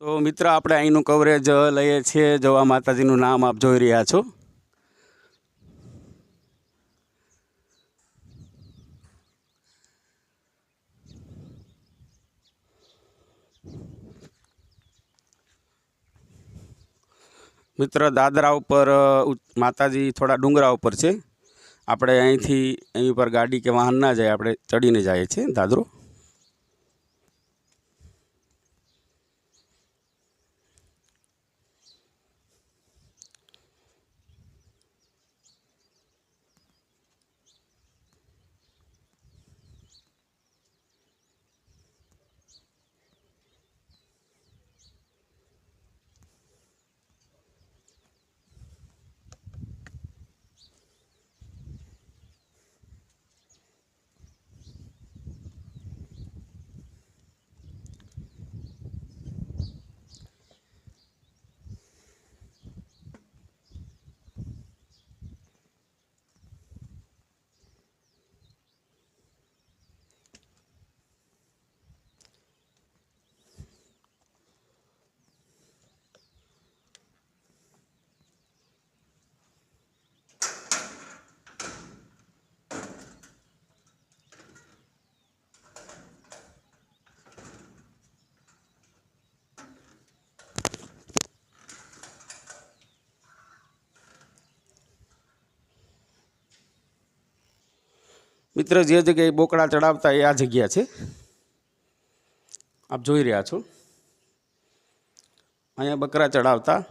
તો મિત્ર, આપણે અહીંનું કવરેજ લઈએ છીએ. જોવા માતાજીનું નામ આપ જોઈ રહ્યા છો. મિત્ર, દાદરા ઉપર માતાજી થોડા ડુંગરા ઉપર છે. આપણે અહીંથી, અહીં ઉપર ગાડી કે વાહન ના જાય, આપણે ચડીને જઈએ છીએ દાદરો. મિત્ર જે જગ્યાએ બોકડા ચડાવતા એ આ જગ્યા છે. આપ જોઈ રહ્યા છો. અહીંયા બકરા ચડાવતા,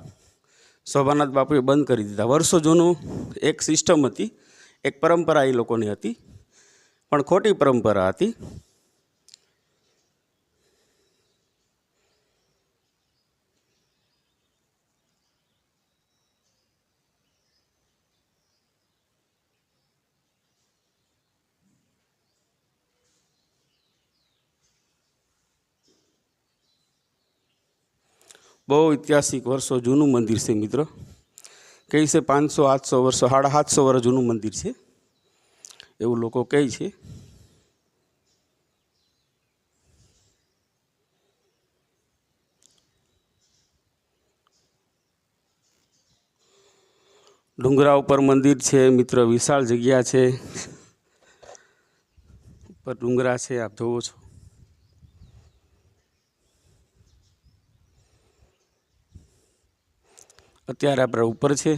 શોભાનાથ બાપુએ બંધ કરી દીધા. વર્ષો જૂનું એક સિસ્ટમ હતી, એક પરંપરા એ લોકોની હતી, પણ ખોટી પરંપરા હતી. બહુ ઐતિહાસિક વર્ષો જૂનું મંદિર છે મિત્ર. કહે છે પાંચસો, આઠસો વર્ષો, સાડા સાતસો વર્ષ જૂનું મંદિર છે? એવું લોકો કહે છે. ડુંગરા ઉપર મંદિર છે, મિત્ર, વિશાળ જગ્યા છે. ઉપર ડુંગરા છે, આપ જોવો છો. અત્યારે આપણે ઉપર છે.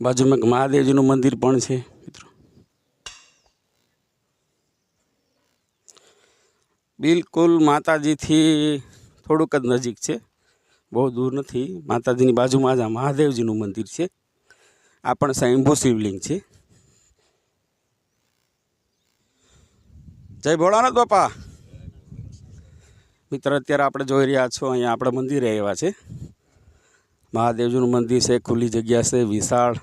બાજુમાં એક મહાદેવજીનું મંદિર પણ છે, મિત્રો. બિલકુલ માતાજીથી થોડુંક જ નજીક છે. બહુ દૂર નથી. માતાજીની બાજુમાં જ આ મહાદેવજીનું મંદિર છે. આ પણ સ્વયંભૂ શિવલિંગ છે. જય ભોળાનાથ બાપા. મિત્ર, અત્યારે આપણે જોઈ રહ્યા છો, અહીંયા આપણે મંદિરે આવ્યા છે. મહાદેવજીનું મંદિર છે, ખુલ્લી જગ્યા છે, વિશાળ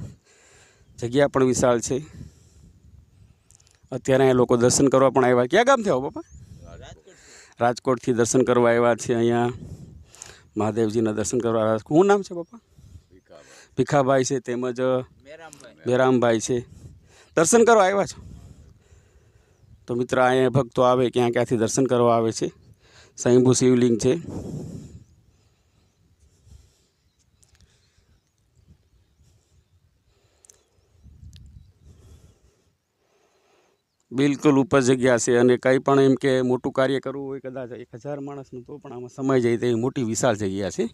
જગ્યા પણ વિશાળ છે. અત્યારે અહીંયા લોકો દર્શન કરવા પણ આવ્યા. ક્યાં ગામથી આવો બાપા? રાજકોટથી દર્શન કરવા આવ્યા છે અહીંયા. મહાદેવજીના દર્શન કરવા આવ્યા. શું નામ છે બાપા? ભીખાભાઈ છે, તેમજ બેરામભાઈ છે. દર્શન કરવા આવ્યા છો? તો મિત્ર, અહીંયા ભક્તો આવે, ક્યાં ક્યાંથી દર્શન કરવા આવે છે? સ્વયંભૂ શિવલિંગ છે. બિલકુલ ઉપર જગ્યા છે અને કંઈ પણ એમ કે મોટું કાર્ય કરવું હોય કદાચ એક હજાર માણસનું, તો પણ આમાં સમય જાય તેવી મોટી વિશાળ જગ્યા છે.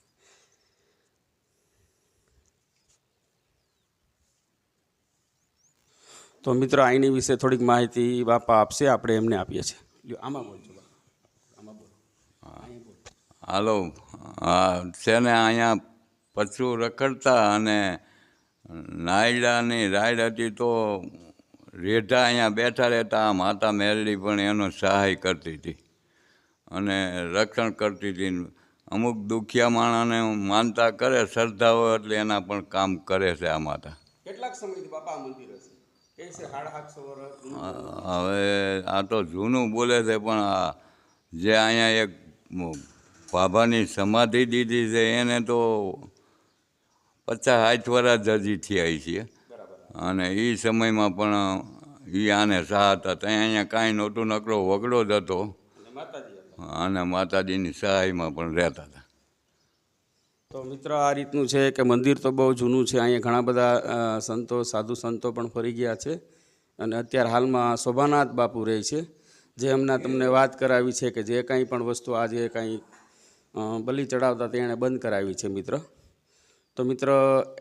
તો મિત્રો આઈની વિશે થોડીક માહિતી બાપા આપશે, આપણે એમને આપીએ છીએ. આમાં બોલજો હાલો. હા છે ને અહીંયા પશુ રખડતા અને નાયડાની રાઈડ હતી તો રેઢા અહીંયા બેઠા રહેતા આ માતા મેરડી પણ એનો સહાય કરતી હતી અને રક્ષણ કરતી હતી. અમુક દુખિયા માણસને માનતા કરે શ્રદ્ધા હોય એટલે એના પણ કામ કરે છે આ માતા. કેટલાક સમયથી બાપા મંદિર. હવે આ તો જૂનું બોલે છે પણ આ જે અહીંયા એક બાબાની સમાધિ દીધી છે, એને તો પચાસ સાઠ વર્ષ હજી થયા છે અને એ સમયમાં પણ એ આને સાથ હતા. ત્યાં અહીંયા કાંઈ નહોતું, નકરો વગડો જ હતો. અને માતાજીની સહાયમાં પણ રહેતા હતા. તો મિત્ર, આ રીતનું છે કે મંદિર તો બહુ જૂનું છે. અહીંયા ઘણા બધા સંતો, સાધુ સંતો પણ ફરી ગયા છે. અને અત્યારે હાલમાં શોભાનાથ બાપુ રહે છે. જે હમણાં તમને વાત કરાવી છે કે જે કંઈ પણ વસ્તુ આજે કાંઈ બલિ ચડાવતા તેણે બંધ કરાવી છે મિત્ર. તો મિત્ર,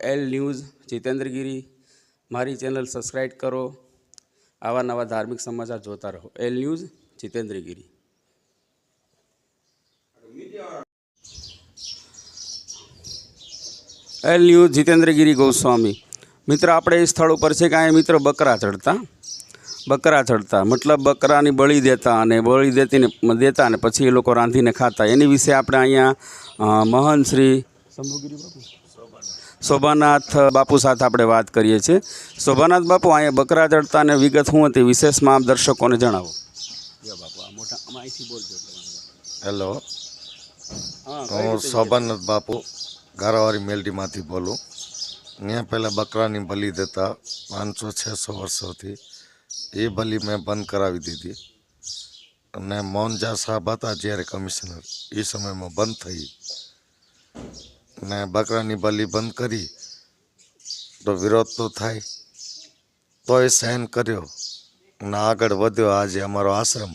એલ ન્યૂઝ જીતેન્દ્રગીરી મારી ચેનલ સબસ્ક્રાઈબ કરો. આવા નવા ધાર્મિક સમાચાર જોતા રહો. L news Jitendragiri L news Jitendragiri Goswami. મિત્ર, આપણે એ સ્થળ ઉપર છે કે અહીંયા મિત્ર બકરા ચડતા? બકરા ચડતા. મતલબ બકરાની બળી દેતા અને બળી દેતીને દેતા અને પછી એ લોકો રાંધીને ખાતા. એની વિશે આપણે અહીંયા મહંત શ્રી શોભાનાથ બાપુ સાથે આપણે વાત કરીએ છીએ. શોભાનાથ બાપુ અહીંયા બકરા ચડતા અને વિગત શું હતી? વિશેષમાં આપ દર્શકોને જણાવો. બાપુ આ મોટા આમાં અહીંથી બોલજો. હેલો. હા હું શોભાનાથ બાપુ ગારાવાળી મેલડીમાંથી બોલું. અહીંયા પહેલાં બકરાની બલી દેતા પાંચસો છસો વર્ષોથી એ બલી મેં બંધ કરાવી દીધી. અને મોહનજા સાહેબ હતા જ્યારે કમિશનર, એ સમયમાં બંધ થઈ. ને બકરાની બલી બંધ કરી, તો વિરોધ તો થાય. તોય સહન કર્યો. અને આગળ વધ્યો. આજે અમારો આશ્રમ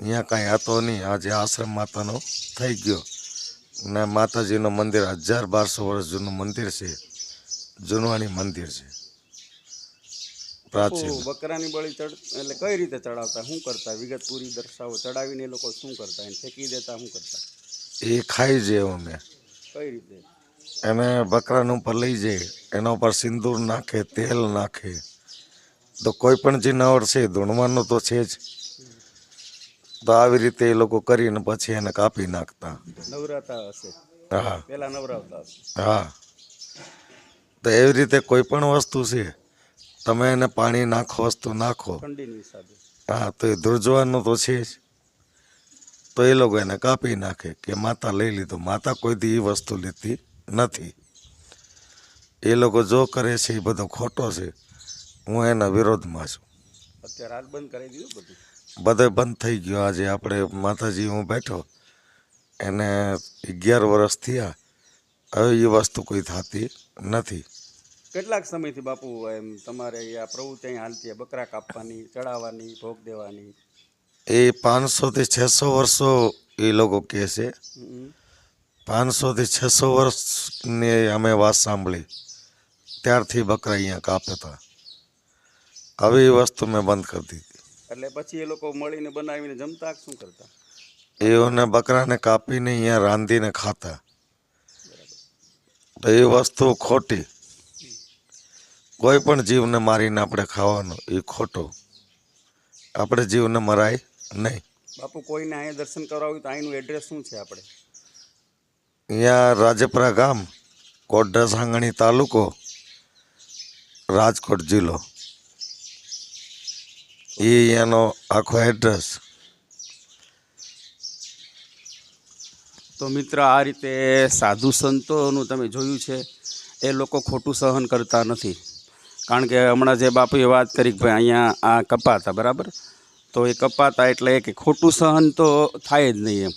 અહીંયા કાંઈ હતો નહીં. આજે આશ્રમ માતાનો થઈ ગયો. ને માતાજીનું મંદિર હજાર બારસો વર્ષ જૂનું મંદિર છે. જૂનવાણી મંદિર છે. પ્રાચીન. બકરાની બળી ચડ એટલે કઈ રીતે ચડાવતા? શું કરતા? વિગત પૂરી દર્શાવો. ચડાવીને એ લોકો શું કરતા? એને ફેંકી દેતા? શું કરતા? એ ખાઈ જાય અમે. કઈ રીતે? એને બકરાનું ઉપર લઈ જાય એના ઉપર સિંદૂર નાખે તેલ નાખે. તો કોઈ પણ જીનાવર છે ધૂણવાનું તો છે જ. તો આવી રીતે એ લોકો કરીને પછી એને કાપી નાખતા. નવરાતા હશે. હા. પેલા નવરાવતા હશે. હા. તો એવી રીતે કોઈ પણ વસ્તુ છે તમે એને પાણી નાખો વસ્તુ નાખો. હા તો એ ધ્રુજવાનું તો છે જ. તો એ લોકો એને કાપી નાખે કે માતા લઈ લીધું. માતા કોઈથી એ વસ્તુ લેતી નથી. એ લોકો જો કરે છે એ બધો ખોટો છે. હું એના વિરોધમાં છું. અત્યારે બંધ કરી દીધું બધું? બધે બંધ થઈ ગયો. આજે આપણે માતાજી હું બેઠો. એને અગિયાર વર્ષ થયા. હવે એ વસ્તુ કોઈ થતી નથી. કેટલાક સમયથી બાપુ એમ તમારે આ પ્રવૃત્તિ અહીં હાલતી બકરા કાપવાની ચડાવવાની ભોગ દેવાની? એ પાંચસોથી છસો વર્ષો એ લોકો કહે છે. પાંચસોથી છસો વર્ષની અમે વાત સાંભળી. ત્યારથી બકરા અહીંયા કાપતા. હવે વસ્તુ મેં બંધ કરી દીધી. એટલે પછી એ લોકો મળીને બનાવીને જમતા શું કરતા? એઓને બકરાને કાપીને અહીંયા રાંધીને ખાતા. તો એ વસ્તુ ખોટી. કોઈ પણ જીવને મારીને આપણે ખાવાનું એ ખોટું. આપણે જીવને મરાય નહીં. બાપુ કોઈને અહીંયા દર્શન કરવા હોય તો અહીંનું એડ્રેસ શું છે આપણે? અહીંયા રાજપરા ગામ કોટડા સાંગણી તાલુકો રાજકોટ જિલ્લો. એ અહીંયાનો આખો એડ્રેસ તો મિત્ર આ રીતે સાધુ સંતોનું તમે જોયું છે એ લોકો ખોટું સહન કરતા નથી. કારણ કે હમણાં જે બાપુએ વાત કરી કે ભાઈ અહીંયા આ કપાતા બરાબર? તો એ કપાતા એટલે કે ખોટું સહન તો થાય જ નહીં એમ.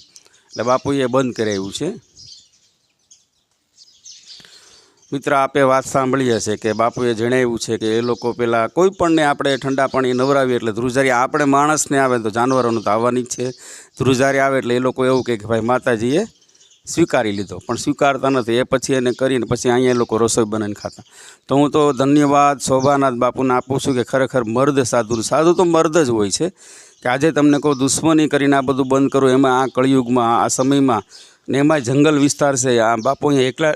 એટલે બાપુએ બંધ કરાવ્યું છે. મિત્ર, આપે વાત સાંભળી હશે કે બાપુએ જણાવ્યું છે કે એ લોકો પેલા કોઈ પણને આપણે ઠંડા પાણી નવરાવીએ એટલે ધ્રુજારી આપણે માણસને આવે તો જાનવરોનું તો આવવાની જ છે. ધ્રુજારી આવે એટલે એ લોકો એવું કહે કે ભાઈ માતાજીએ સ્વીકારી લીધો. પણ સ્વીકારતા નથી. એ પછી એને કરીને પછી અહીંયા લોકો રસોઈ બનાવીને ખાતા. તો હું તો ધન્યવાદ શોભાનાથ બાપુને આપું છું કે ખરેખર મર્દ સાધુ. સાધુ તો મર્દ જ હોય છે. કે આજે તમને કહું દુશ્મની કરીને આ બધું બંધ કરું, એમાં આ કળિયુગમાં, આ સમયમાં ને એમાં જંગલ વિસ્તાર છે. આ બાપુ અહીંયા એકલા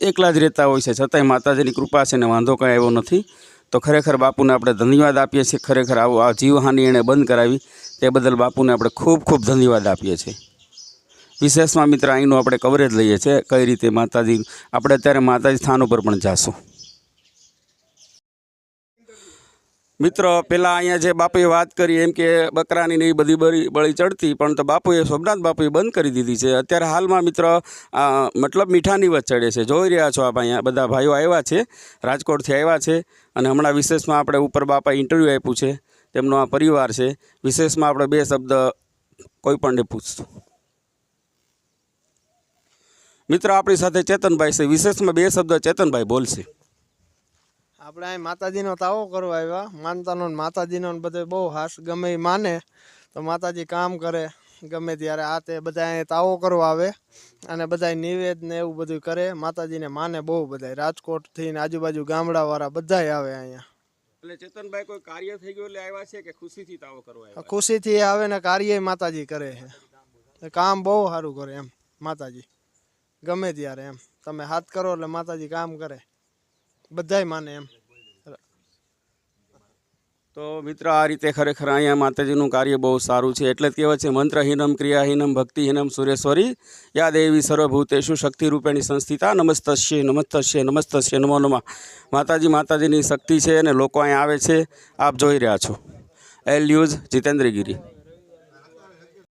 એકલા જ રહેતા હોય છે. છતાંય માતાજીની કૃપા છે ને વાંધો કાંઈ આવ્યો નથી. તો ખરેખર બાપુને આપણે ધન્યવાદ આપીએ છીએ. ખરેખર આવું આ જીવહાનિ એણે બંધ કરાવી. તે બદલ બાપુને આપણે ખૂબ ખૂબ ધન્યવાદ આપીએ છીએ. વિશેષમાં મિત્ર, અહીંનું આપણે કવરેજ લઈએ છીએ. કઈ રીતે માતાજી, આપણે અત્યારે માતાજી સ્થાન ઉપર પણ જાશું. મિત્રો પહેલાં અહીંયા જે બાપુએ વાત કરી, એમ કે બકરાની ને એ બધી બળી બળી ચડતી, પણ તો બાપુએ સોમનાથ બાપુએ બંધ કરી દીધી છે. અત્યારે હાલમાં મિત્ર મતલબ મીઠાની વચ ચડે છે. જોઈ રહ્યા છો આપ અહીંયા, બધા ભાઈઓ આવ્યા છે, રાજકોટથી આવ્યા છે, અને હમણાં વિશેષમાં આપણે ઉપર બાપા ઇન્ટરવ્યૂ આપ્યું છે. તેમનો આ પરિવાર છે. વિશેષમાં આપણે બે શબ્દ કોઈ પણને પૂછતું મિત્ર આપણી સાથે ચેતનભાઈ છે. વિશેષમાં બે શબ્દ ચેતનભાઈ બોલશે. આપણે અહીં માતાજીનો તાવો કરવા આવ્યા. માનતાનો માતાજીનો બધે બહુ હાસ ગમે એ માને. તો માતાજી કામ કરે. ગમે ત્યારે આ તે બધા અહીં તાવો કરવા આવે અને બધા નિવેદ ને એવું બધું કરે. માતાજીને માને બહુ બધા રાજકોટથી ને આજુબાજુ ગામડાવાળા બધાય આવે અહીંયા. એટલે ચેતનભાઈ કોઈ કાર્ય થઈ ગયું એટલે આવ્યા છે કે ખુશીથી તાવો કરવા આવ્યા? ખુશીથી આવે ને કાર્ય માતાજી કરે છે. કામ બહુ સારું કરે એમ માતાજી. ગમે ત્યારે એમ. તમે હાથ કરો એટલે માતાજી કામ કરે. બધાય માને એમ. તો મિત્ર, આ રીતે ખરેખર અહીંયા માતાજીનું કાર્ય બહુ સારું છે. એટલે જ કહેવાય છે મંત્રહીનમ ક્રિયાહીનમ ભક્તિહીનમ સુરેશ્વરી. યા દેવી શક્તિ શક્તિરૂપેણી સંસ્થિતા. નમસ્તસ્ય નમસ્તસ્ય નમસ્તસ્ય, નમો નમા. માતાજી માતાજીની શક્તિ છે અને લોકો અહીંયા આવે છે. આપ જોઈ રહ્યા છો. L news Jitendragiri.